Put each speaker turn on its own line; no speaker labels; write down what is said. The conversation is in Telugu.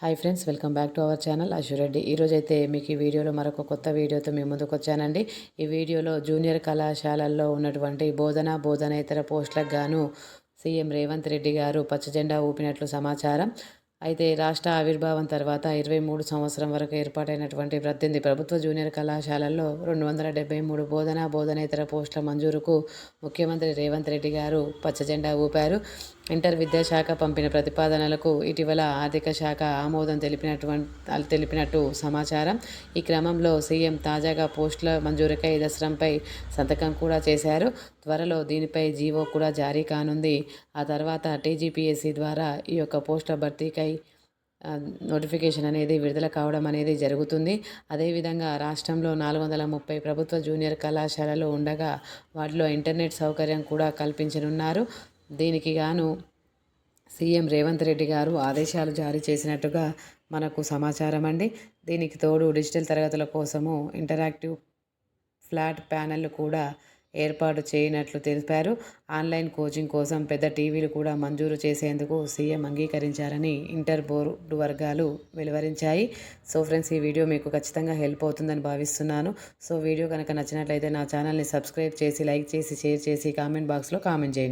Hi friends welcome back to our channel Ashu Reddy ఈరోజైతే అయితే మీకు ఈ వీడియోలో మరొక కొత్త వీడియోతో మేము ముందుకు వచ్చానండి. ఈ వీడియోలో జూనియర్ కళాశాలల్లో ఉన్నటువంటి బోధన బోధనేతర పోస్టులకు గాను సీఎం రేవంత్ రెడ్డి గారు పచ్చజెండా ఊపినట్లు సమాచారం. అయితే రాష్ట్ర ఆవిర్భావం తర్వాత ఇరవై మూడు సంవత్సరం వరకు ఏర్పాటైనటువంటి ప్రతినిధి ప్రభుత్వ జూనియర్ కళాశాలల్లో రెండు వందల డెబ్బై మూడు బోధన బోధనేతర పోస్టుల మంజూరుకు ముఖ్యమంత్రి రేవంత్ రెడ్డి గారు పచ్చజెండా ఊపారు. ఇంటర్ విద్యాశాఖ పంపిన ప్రతిపాదనలకు ఇటీవల ఆర్థిక శాఖ ఆమోదం తెలిపినటువంటి తెలిపినట్టు సమాచారం. ఈ క్రమంలో సీఎం తాజాగా పోస్టుల మంజూరుకై దసరంపై సంతకం కూడా చేశారు. త్వరలో దీనిపై జీవో కూడా జారీ కానుంది. ఆ తర్వాత టీజీపీఎస్సీ ద్వారా ఈ యొక్క పోస్టుల భర్తీకై నోటిఫికేషన్ అనేది విడుదల కావడం అనేది జరుగుతుంది. అదేవిధంగా రాష్ట్రంలో నాలుగు వందల ముప్పై ప్రభుత్వ జూనియర్ కళాశాలలు ఉండగా వాటిలో ఇంటర్నెట్ సౌకర్యం కూడా కల్పించనున్నారు. దీనికి గాను సీఎం రేవంత్ రెడ్డి గారు ఆదేశాలు జారీ చేసినట్టుగా మనకు సమాచారం అండి. దీనికి తోడు డిజిటల్ తరగతుల కోసము ఇంటరాక్టివ్ ఫ్లాట్ ప్యానెల్ కూడా ఏర్పాటు చేయనట్లు తెలిపారు. ఆన్లైన్ కోచింగ్ కోసం పెద్ద టీవీలు కూడా మంజూరు చేసేందుకు సీఎం అంగీకరించారని ఇంటర్ బోర్డు వర్గాలు వెలువరించాయి. సో ఫ్రెండ్స్ ఈ వీడియో మీకు ఖచ్చితంగా హెల్ప్ అవుతుందని భావిస్తున్నాను. సో వీడియో కనుక నచ్చినట్లయితే నా ఛానల్ని సబ్స్క్రైబ్ చేసి లైక్ చేసి షేర్ చేసి కామెంట్ బాక్స్లో కామెంట్ చేయండి.